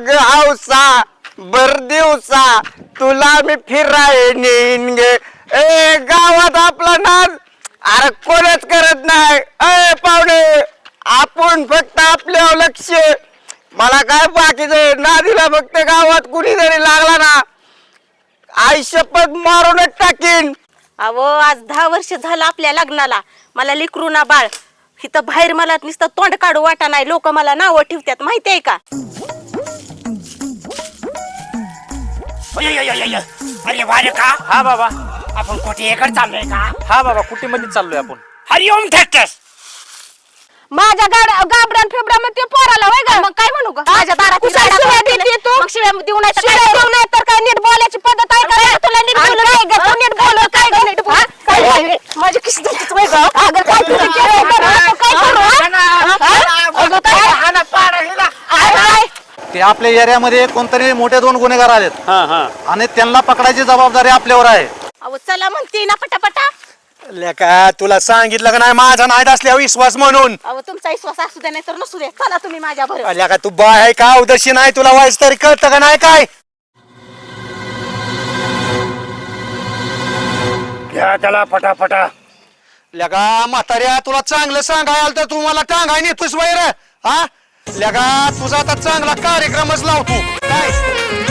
अग हौसा बर दिवसा तुला मी फिराय नेईन गे. ए गावात आपला नाद अरे कोणच करत नाही. ए पाहुणे आपण फक्त आपल्यावर लक्ष. मला काय बाकीचं नादीला फक्त गावात कुणी जरी लागला ना आई शपथ मारूनच टाकीन. अहो आज दहा वर्ष झालं आपल्या लग्नाला. मला लिकरू ना बाळ. इथं बाहेर मला नुसतं तोंड काढू वाटा नाही. लोक मला नावं ठेवतात. माहिती आहे का? अरे वारे का? हा बाबा. आपण कुठे एकर चाललोय का? हा बाबा कुटीमध्ये चाललोय आपण. हरिओम ट्रॅक्टर्स माझ्या गाड गाबडान फेबडा मग ते पोराला वय गा? मग काय म्हणू ग? माझ्या दारात शिव्या देते तू? मग शिव्या देऊ नाही तर काय देऊ नाही तर काय? नीट बोलायची पद्धत आहे का? तुला नीट बोलू ग? तू नीट बोल काय ग? नीट बोल काय माझी किशी ग अगं काय तुझं बरं, आता काय करू हा? हा? अगं काय? काय? ते आपल्या एरियामध्ये कोणतरी मोठे दोन गुन्हेगार आलेत. हा हा. आणि त्यांना पकडायची जबाबदारी आपल्यावर आहे. अहो चला म्हणते ना पटापटा. लेका तुला सांगितलं का नाही? माझा नाईट असल्या विश्वास म्हणून. अहो तुमचा विश्वास असू दे नाही तर नसू दे. चला तुम्ही माझ्या बरोबर लेका तू बाय आहे का? उदशी नाही? तुला व्हायचं तरी कळतं का नाही काय? घ्या त्याला फटाफटा. लगा म्हाताऱ्या तुला चांगलं सांगाय आलं तर तू मला टांगाय नेतोस वैर. हा? लगा तुझा आता चांगला कार्यक्रमच लावतो. काय?